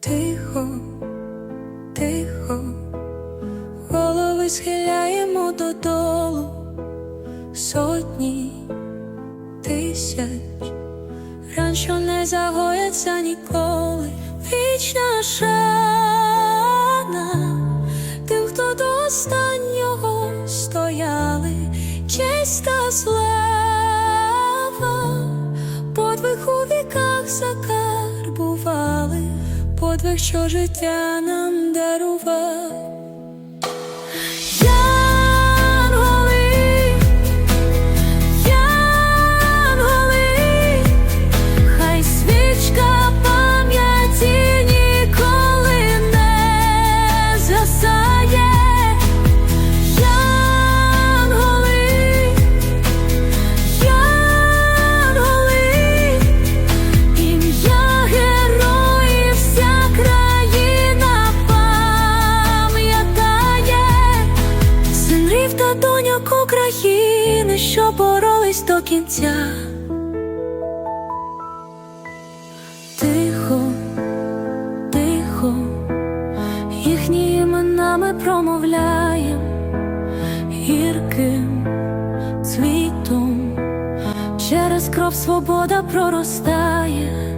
Тихо, тихо, голови схиляємо додолу. Сотні тисяч, ран, не загояться ніколи, вічна шана тим, хто до честь слава, подвиг у віках закарбували, подвиг, що життя нам дарував. Та України, що боролись до кінця. Тихо, тихо, їхні імена ми промовляєм гірким цвітом, через кров свобода проростає.